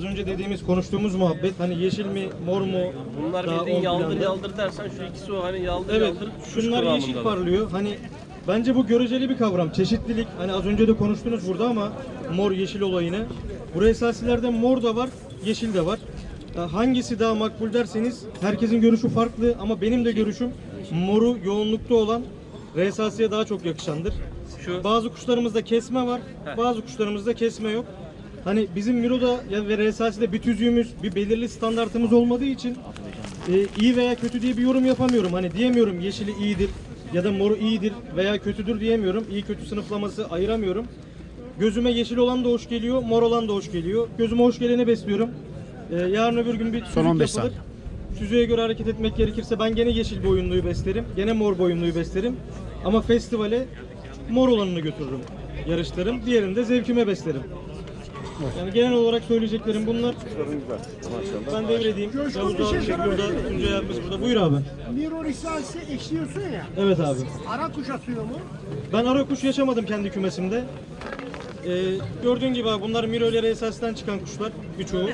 Az önce dediğimiz konuştuğumuz muhabbet hani yeşil mi mor mu Bunlar daha bildiğin ön yaldır planda. yaldır dersen şu ikisi o hani yaldır Evet yaldır kuş şunlar yeşil kıvamındalar. parlıyor hani bence bu göreceli bir kavram çeşitlilik hani az önce de konuştunuz burada ama mor yeşil olayını bu esasilerde mor da var yeşil de var Ya hangisi daha makbul derseniz herkesin görüşü farklı ama benim de görüşüm moru yoğunlukta olan resasiye daha çok yakışandır. Şu Bazı kuşlarımızda kesme var, Heh. bazı kuşlarımızda kesme yok. Hani bizim Miro'da ya ve RSA'side bir tüzüğümüz, bir belirli standartımız olmadığı için e, iyi veya kötü diye bir yorum yapamıyorum. Hani diyemiyorum yeşili iyidir ya da moru iyidir veya kötüdür diyemiyorum. İyi kötü sınıflaması ayıramıyorum. Gözüme yeşil olan da hoş geliyor, mor olan da hoş geliyor. Gözüme hoş geleni besliyorum. E, yarın öbür gün bir tüzük 15 yapılır. Tüzüğe göre hareket etmek gerekirse ben gene yeşil boyunluyu beslerim. Gene mor boyunluyu beslerim. Ama festivale mor olanını götürürüm. Yarıştırırım. Diğerini de zevkime beslerim. Yani genel olarak söyleyeceklerim bunlar. Ben devredeyim. Yavuz abi burada, Tuncay abimiz burada. Buyur abi. Miro lisansı eşliyorsun ya. Evet abi. Ara kuş atıyor mu? Ben ara kuş yaşamadım kendi kümesimde. Ee, gördüğün gibi abi bunlar Miro'ları esasten çıkan kuşlar birçoğu. Ee,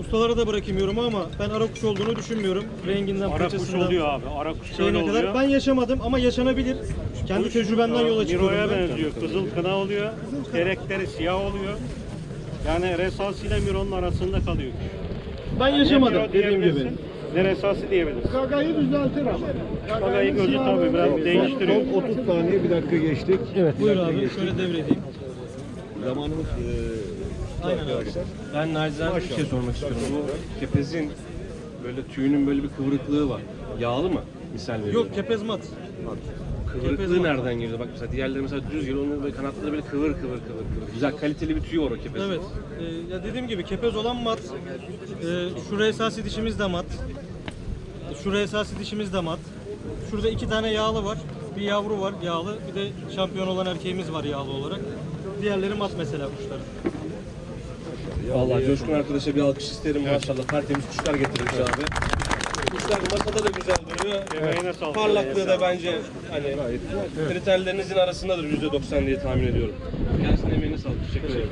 ustalara da bırakayım yorumu ama ben ara kuş olduğunu düşünmüyorum. Renginden, Ara kuş oluyor abi. Ara kuş şöyle şeyine oluyor. kadar. Ben yaşamadım ama yaşanabilir. Kendi tecrübemden yola çıkıyorum Miro'ya ben. benziyor. Kızıl kına oluyor. Gerekleri siyah oluyor. Yani resası ile Miro'nun arasında kalıyor. Ben Ne yaşamadım Miro dediğim gibi. Ne resası diyebilirsin. Gagayı düzeltir ama. Bagayı gözü tabii biraz değiştiriyor. Son 30 saniye bir dakika geçtik. Evet. Buyur abi şöyle devredeyim. Zamanımız e, Aynen abi. arkadaşlar. ben nacizane bir şey sormak istiyorum. Bu kepezin böyle tüyünün böyle bir kıvrıklığı var. Yağlı mı? Misal veriyorum. Yok kepez mat. Kıvrıklığı var. nereden geliyor? Bak mesela diğerleri mesela düz geliyor. Onun böyle kanatları böyle kıvır kıvır kıvır kıvır. Güzel kaliteli bir tüyü var o kepezin. Evet. Ee, ya dediğim gibi kepez olan mat. Ee, şuraya esası dişimiz de mat. Şuraya esası dişimiz de mat. Şurada iki tane yağlı var. Bir yavru var yağlı. Bir de şampiyon olan erkeğimiz var yağlı olarak. Diğerleri mat mesela kuşların. Vallahi Coşkun arkadaşa bir alkış isterim maşallah. Tertemiz kuşlar getirmiş abi. Kuşlar masada da güzel Emeğine sağlık. Parlaklığı da bence hani kriterlerinizin arasındadır %90 diye tahmin ediyorum. Kendisine emeğine sağlık. Teşekkür, ederim.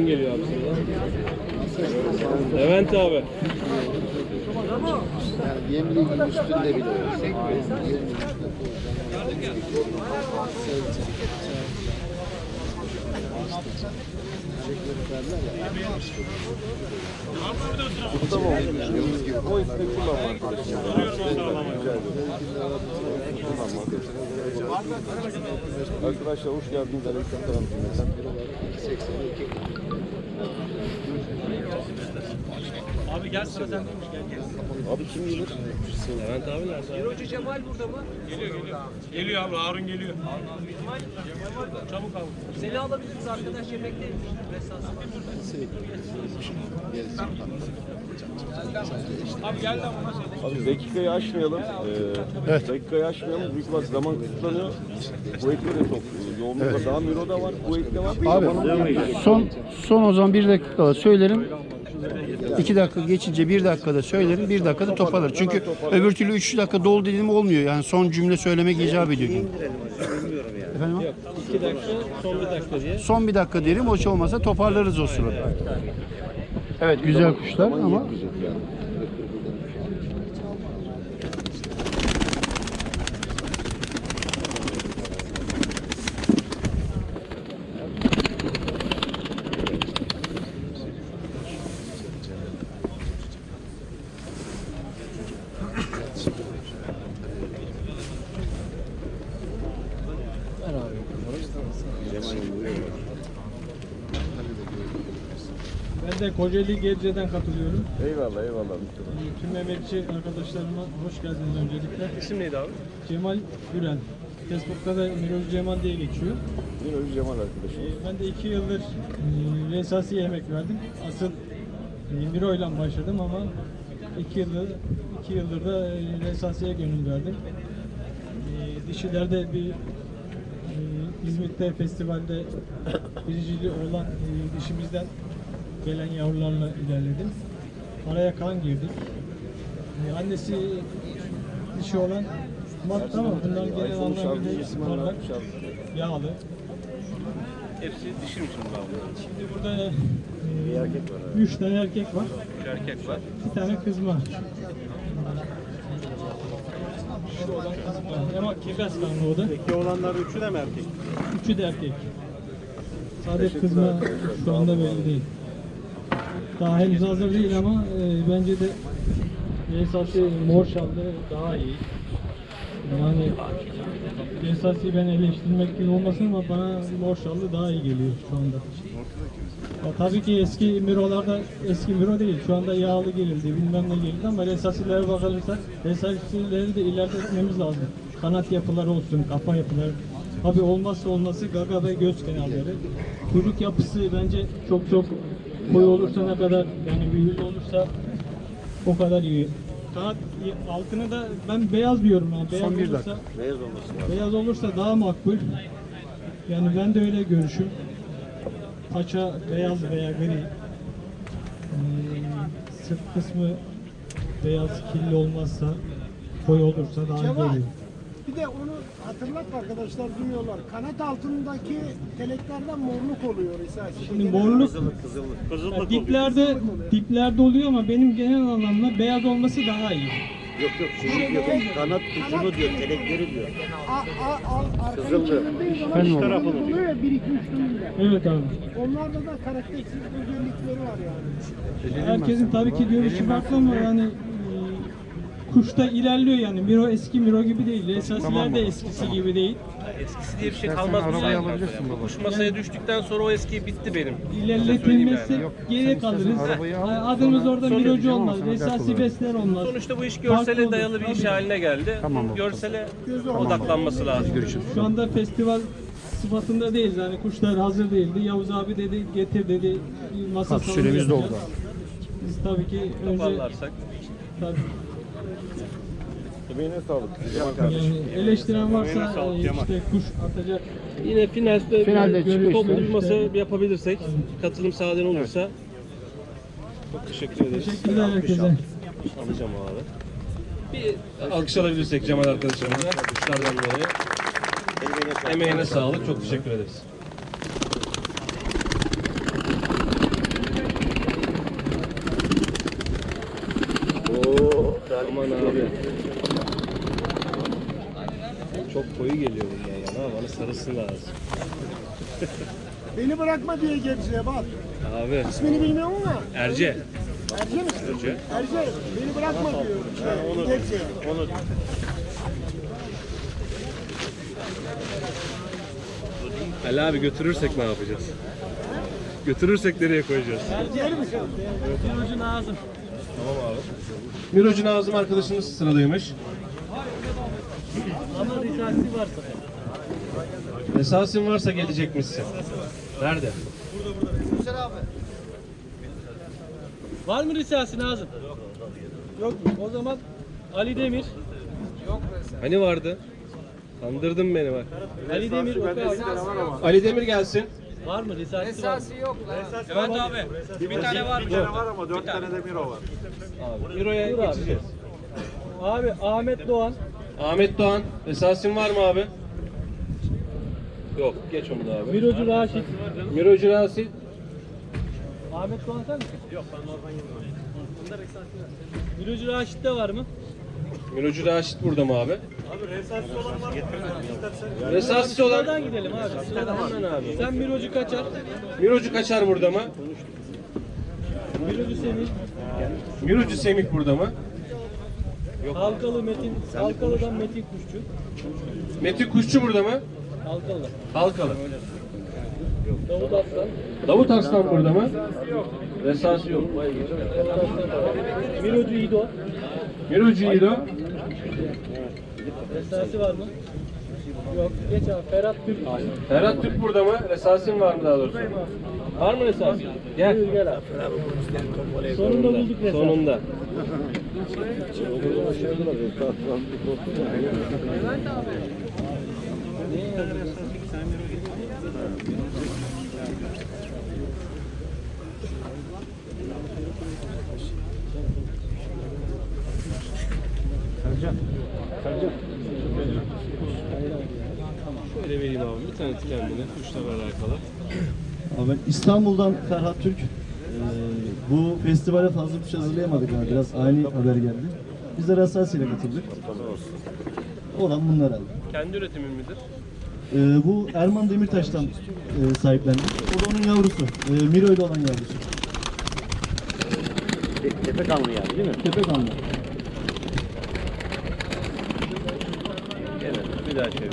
Kim geliyor abi sana? Levent abi. Yemliğin üstünde bile Arkadaşlar hoş geldiniz. Aleykümselam. Abi gel sıra sende. Abi kim gelir? Levent abi nerede? Geliyor abi Harun geliyor. Seni alabiliriz arkadaş yemekteymiş. Abi dakikayı aşmayalım. Ee, Dakikayı aşmayalım. Büyük bir zaman kısıtlanıyor. Bu ekle de çok e, yoğunlukta daha Miro da var. Bu ekle var. Abi son son o zaman bir dakika söylerim. İki dakika geçince bir dakikada söylerim, bir dakikada toparlar. Çünkü öbür türlü üç dakika dolu dedim olmuyor. Yani son cümle söylemek icap ediyor. Efendim? abi? İki dakika, son bir dakika diye. Son bir dakika derim, o şey olmasa toparlarız o sırada. Evet, güzel kuşlar ama de Kocaeli Gebze'den katılıyorum. Eyvallah eyvallah. Tüm emekçi arkadaşlarıma hoş geldiniz öncelikle. İsim neydi abi? Cemal Gürel. Facebook'ta da Mirol Cemal diye geçiyor. Yine Özü Cemal arkadaşım. Ee, Ben de iki yıldır e, emek verdim. Asıl e, Miro ile başladım ama iki yıldır, iki iki yıldır da e, esasiye gönül verdim. E, dişilerde bir e, İzmit'te festivalde biriciliği olan e, dişimizden gelen yavrularla ilerledim. Araya kan girdik. E, annesi dişi olan mat ama bunların genel anlamıyla parlak, yağlı. Hepsi dişi mi şimdi abi? Şimdi burada e, üç tane erkek var, Bir erkek var. bir tane kız var. Şu olan kız var. Ama kirgas kanlı o da. Peki olanlar üçü de mi erkek? Üçü de erkek. Sadece kızma şu anda belli değil. Daha henüz hazır değil ama e, bence de esası mor şallı daha iyi. Yani esası ben eleştirmek gibi olmasın ama bana mor şallı daha iyi geliyor şu anda. Ya tabii ki eski mirolarda eski miro değil. Şu anda yağlı girildi, bilmem ne girildi ama resasilere bakılırsa resasileri de ileride etmemiz lazım. Kanat yapıları olsun, kafa yapıları. Tabii olmazsa olması gaga ve göz kenarları. Kuyruk yapısı bence çok çok koyu olursa ne kadar yani büyülü olursa o kadar iyi. Kanat altını da ben beyaz diyorum yani. Beyaz Son bir olursa, dakika. Beyaz olması lazım. Beyaz olursa daha makbul. Yani ben de öyle görüşüm. Paça beyaz veya gri. Ee, sırt kısmı beyaz kirli olmazsa koyu olursa daha iyi. Bir de onu hatırlat arkadaşlar duyuyorlar. Kanat altındaki teleklerden morluk oluyor esas. Şimdi morluk Kızıllık ya oluyor. diplerde diplerde oluyor ama benim genel anlamda beyaz olması daha iyi. Yok yok şeyi diyor. Kanat kuşunu diyor, telekleri diyor. A, a, al, arkayı Kızıldı. çevirdiğin zaman Ben işte mi oldum? oluyor ya 1 2 3 dönümde. Evet abi. Onlarda da karakteristik özellikleri var yani. Herkesin tabii ki görüşü farklı ama yani kuşta ilerliyor yani. Miro eski Miro gibi değil. Esasiler de eskisi gibi değil. Eskisi diye bir şey kalmaz bu saatten sonra. Bu Kuş masaya düştükten sonra o eski bitti benim. İlerletilmesi yani. geriye kalırız. Adımız orada mirocu olmaz. Esasi besler olmaz. Sonuçta bu iş Farklı görsele olur. dayalı bir iş Tabii. haline geldi. Tamam baba. Görsele odaklanması lazım. Şu anda festival sıfatında değiliz. Yani kuşlar hazır değildi. Yavuz abi dedi getir dedi. Masa süremiz doldu. Biz tabii ki önce Toparlarsak. tabii, Emeğine sağlık. Cemal kardeşim. yani eleştiren varsa sağlık e, işte kuş atacak Yine finalde, Finalde çıkıyor toplu işte. bir masa yapabilirsek, katılım sağlayan olursa çok teşekkür ederiz. Teşekkürler herkese. Alacağım abi. Bir alkış alabilirsek Cemal arkadaşımıza. Kuşlardan dolayı. Emeğine sağlık. Emeğine sağlık. Çok teşekkür ederiz. Oo, Aman abi. Koyu geliyor bundan yana. Bana sarısı lazım. Beni bırakma diye Gebze'ye bak. Abi. İsmini bilmiyorum ama Erce. Erce misin? Erce. Erce beni bırakma diyor işte Gebze'ye. Onu Ali abi götürürsek ne yapacağız? Götürürsek nereye koyacağız? Mirocu Nazım. Tamam abi. Mirocu Nazım arkadaşınız sıradaymış. Ama risasi varsa. Esasin varsa gelecek misin? Nerede? Var mı risasi Nazım? Yok mu? O zaman Ali Demir. Hani vardı? Kandırdın beni bak. Ali Demir o kadar. Ali Demir gelsin. Var mı risasi? Esası yok lan. Evet abi. Bir tane var. bir tane var ama dört tane de miro var. Abi. Miro'ya geçeceğiz. Abi Ahmet Doğan. Ahmet Doğan. Esasin var mı abi? Yok. Geç onu da abi. Mirocu Raşit. Mirocu Rasit. Ahmet Doğan sen misin? Yok ben Orhan Mirocu Raşit de var mı? Mirocu Raşit burada mı abi? Abi resasisi olan var mı? Esasisi olan Sıradan gidelim abi. Sıradan. Hemen abi. Sen Mirocu kaçar. Mirocu Kaçar burada mı? Mirocu Semih. Mirocu Semih burada mı? Halkalı Metin. Halkalı'dan Metin Kuşçu. Metin Kuşçu burada mı? Halkalı. Halkalı. Davut Aslan. Davut Arslan burada mı? Resası yok. Mirocu İdo. Mirocu İdo. Esası var mı? Yok. Geç abi. Ferhat Türk. Ferhat Türk burada mı? Resasin var mı daha doğrusu? Var mı esas? Gel. Gel abi. Sonunda bulduk Sonunda. Şöyle vereyim abi. Bir tane kendine kuşlarla alakalı. Ben İstanbul'dan Ferhat Türk. Ee, bu festivale fazla kuş hazırlayamadık abi. Biraz ani haber geldi. Biz de Rasasi'yle katıldık. Olan bunlar abi. Kendi üretimin midir? Ee, bu Erman Demirtaş'tan e, sahiplendik. O da onun yavrusu. E, Miro ile olan yavrusu. Tepe kanlı yani değil mi? Tepe kanlı. Evet. Bir daha çevir.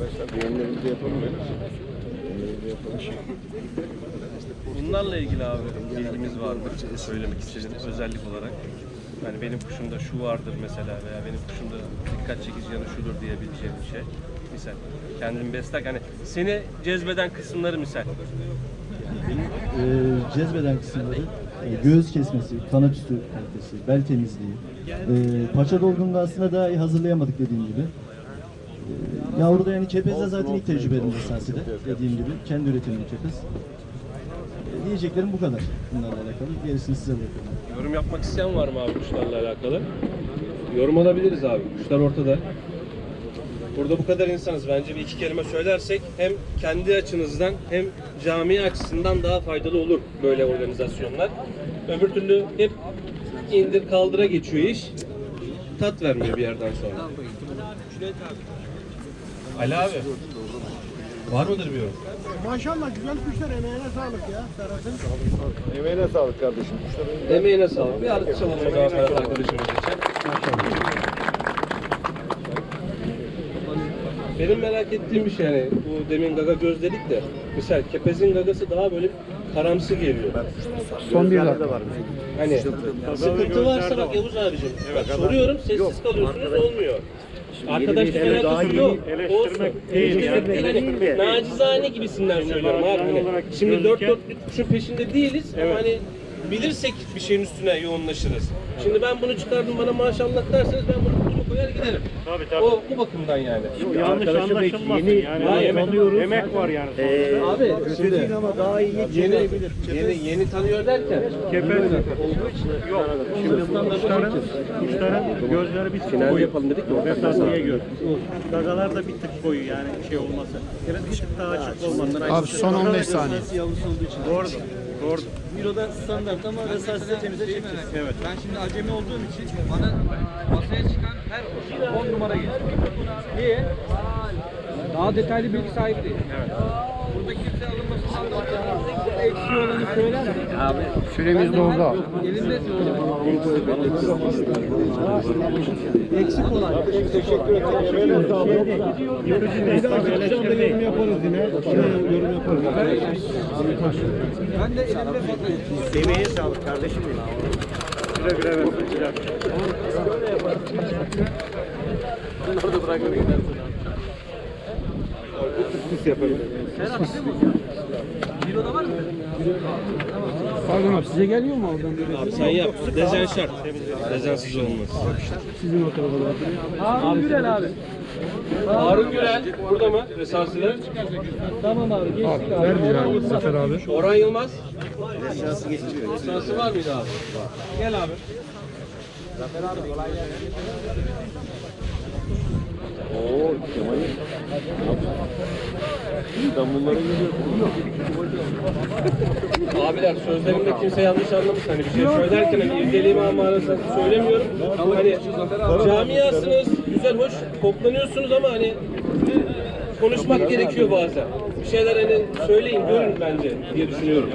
Beğenilerimizi yapalım. Beğenilerimizi yapalım. Bunlarla ilgili abi bilgimiz vardır. Söylemek istedim özellik olarak. Yani benim kuşumda şu vardır mesela veya benim kuşumda dikkat çekici yanı şudur diyebileceğim bir şey. Misal kendini beslerken hani seni cezbeden kısımları misal. E, cezbeden kısımları e, göğüs kesmesi, kanat üstü kalitesi, bel temizliği. E, paça dolgunluğu aslında daha iyi hazırlayamadık dediğim gibi. Yavruda yani kepezde zaten ilk tecrübelerim esasıyla dediğim gibi. Kendi üretimim kepez. E, diyeceklerim bu kadar bunlarla alakalı. Gerisini size bırakıyorum. Yorum yapmak isteyen var mı abi kuşlarla alakalı? Yorum alabiliriz abi. Kuşlar ortada. Burada bu kadar insanız. Bence bir iki kelime söylersek hem kendi açınızdan hem cami açısından daha faydalı olur böyle organizasyonlar. Öbür türlü hep indir kaldıra geçiyor iş. Tat vermiyor bir yerden sonra. Ali abi. Var mıdır bir yorum? Maşallah güzel kuşlar emeğine sağlık ya Ferhat'ın. Emeğine sağlık kardeşim. Emeğine sağlık. Bir artı çalalım o zaman Ferhat arkadaşımız için. Benim merak ettiğim bir şey yani bu demin gaga göz dedik de misal kepezin gagası daha böyle karamsı geliyor. Son bir dakika. Hani sıkıntı varsa bak Yavuz abicim. Bak soruyorum sessiz kalıyorsunuz olmuyor. Arkadaş bir alakası yok. eleştirmek Olsun. değil Eleştirmek. Hani nacizane gibisinden söylüyorum abi. Hani şimdi dört dörtlük kuşun peşinde değiliz ama hani bilirsek bir şeyin üstüne yoğunlaşırız. Şimdi ben bunu çıkardım bana maşallah derseniz ben bunu koyar giderim. Tabii tabii. O bu bakımdan yani. Yanlış Arkadaşım anlaşılmasın yeni- yani. Ha, emek, tanıyoruz. emek var yani. Ee, Abi kötü şimdi değil ama daha iyi yeni, yeni, yeni tanıyor derken Kepez olduğu için yok. Şimdi bu kuşların, kuşların gözleri bir tık finalde koyu. yapalım dedik ya. Mesafeye göre. Gagalar da bir tık koyu yani şey olması. Biraz bir tık daha açık olması. Abi son 15 saniye. Yavrusu olduğu için. Doğru. Doğru. Miro'da standart ama Rasasi'de temize çekeceğiz. Evet. Ben şimdi acemi olduğum için bana masaya 10 numara geliyor. Niye? Daha detaylı bilgi sahibi değil. Evet. Burada kimse alınmasından da eksiği olanı söyler mi? Abi. Süremiz doldu. Elinde Eksik olan. Teşekkür ederim. Bir daha akşam da yorum yaparız yine. Yorum yaparız. ben de elimde fazla emeğine sağlık kardeşim. Güle güle versin. Güle. Pardon abi size geliyor mu oradan? Abi sen yap. Dezen şart. Dezensiz olmaz. Sizin o tarafa doğru. Harun Gürel abi. Harun Gürel burada mı? Esasıyla. Tamam abi geçtik abi. Ver bir abi Zafer abi. Orhan Yılmaz. Esası var mıydı abi? Gel abi. Oo Kemal'in. İstanbullara geliyor. Abiler sözlerimde kimse yanlış anlamasın. Hani bir şey söylerken hani irdeliğimi manasında söylemiyorum. Hani camiasınız, güzel hoş toplanıyorsunuz ama hani konuşmak gerekiyor bazen. Bir şeyler hani söyleyin, görün bence diye düşünüyorum.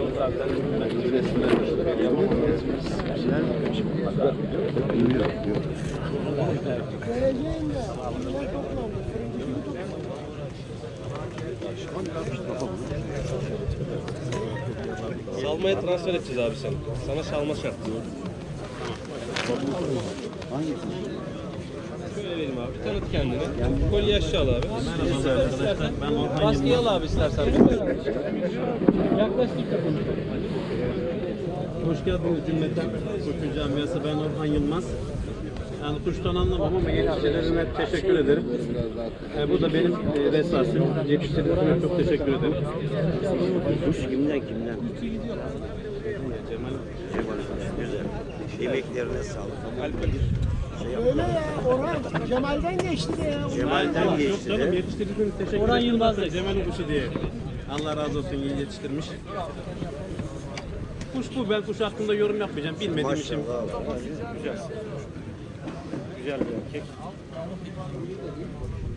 Geleceğin de. Bunlar toplandı. Fırıncı gibi toplandı. Salmaya transfer edeceğiz abi seni. Sana salma şart. Şöyle vereyim abi. Tanıt kendini. Kolye aşağı al abi. İstersen. Maskeyi al abi istersen. Yaklaş mikrofonu. Hoş geldiniz cümleten. Kuşçu camiası ben Orhan Yılmaz. Yani kuştan anlamam ama yetiştiricilerine teşekkür ederim. E, bu da benim e, resasim. Yetiştiricilerine çok teşekkür ederim. Kuş kimden kimden? Cemal Cemal Güzel. Emeklerine sağlık. Öyle ya Orhan. Cemal'den geçti de ya. Cemal'den Yok geçti canım de. yetiştiricilerine teşekkür Orhan Yılmaz da Cemal'in kuşu diye. Allah razı olsun iyi yetiştirmiş. Kuş bu. Ben kuş hakkında yorum yapmayacağım. Bilmediğim için. Maşallah. Güzel. Güzel bir erkek.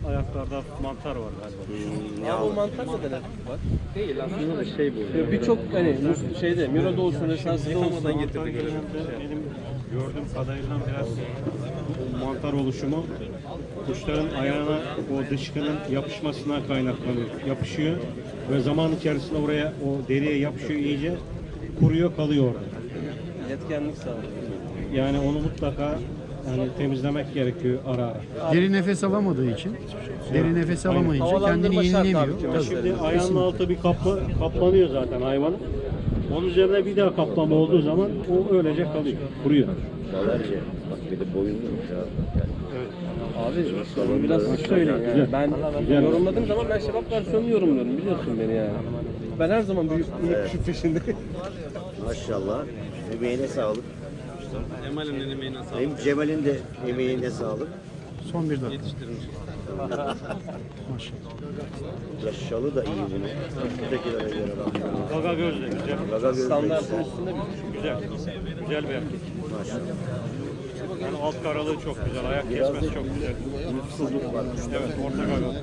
Ayaklarda mantar var galiba. Ya bu mantar da dener var. Değil aslında da şey bu. Birçok hani şeyde Miro'da olsun, Esans'da olsun. Yıkamadan getirdik öyle. Benim gördüğüm kadarıyla biraz o mantar oluşumu kuşların ayağına o dışkının yapışmasına kaynaklanıyor. Yapışıyor ve zaman içerisinde oraya o deriye yapışıyor iyice kuruyor kalıyor orada. Yetkenlik sağlıyor. Yani onu mutlaka yani temizlemek gerekiyor ara ara. Deri nefes alamadığı için, deri nefes alamayınca kendini yenilemiyor. Şimdi ayağının altı bir kapla, kaplanıyor zaten hayvan. Onun üzerine bir daha kaplama olduğu zaman o öylece kalıyor, kuruyor. Dalarca. Bak bir de boyunluymuş ha. Abi bunu biraz siz söyleyin yani. Ben yorumladığım zaman ben şebap versiyonunu yorumluyorum biliyorsun beni yani. Ben her zaman büyük büyük kuşun peşinde. Maşallah. Emeğine sağlık. Cemal'in emeğine sağlık. Hem Cemal'in de emeğine sağlık. Son bir dakika. Yetiştirmiş. Şalı da iyi bunun. Ötekilere göre bak. Gaga gözle güzel. Gaga gözle Standartın üstünde bir Güzel. Güzel bir erkek. Maşallah. Yani alt karalığı çok güzel, ayak kesmesi çok güzel. Mutsuzluk var. Evet, orta karalı.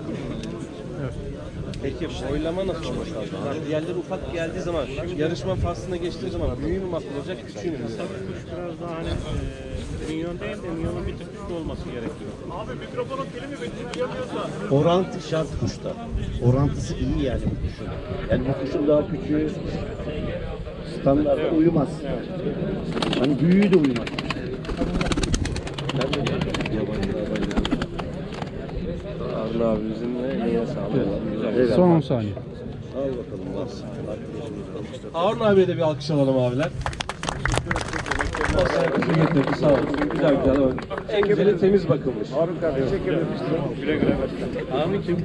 Peki boylama nasıl olması lazım? Yani diğerleri ufak geldiği zaman, yarışma faslına geçtiği zaman büyüğü mü makul olacak, küçüğü mü? Tabii kuş biraz daha hani e, minyon değil de minyonun bir tık üstü olması gerekiyor. Orantı şart kuşta. Orantısı iyi yani bu kuşun. Yani bu kuşun daha küçüğü standarta uyumaz. Hani büyüğü de uyumaz. Harun abimizin de sağlık. Güzel. Evet. Son 10 saniye. Al bakalım. Harun abiye de bir alkış alalım abiler. Getirdi sağ olsun. Güzel güzel. evet. En güzeli temiz bakılmış. Güle güle. Abi kim?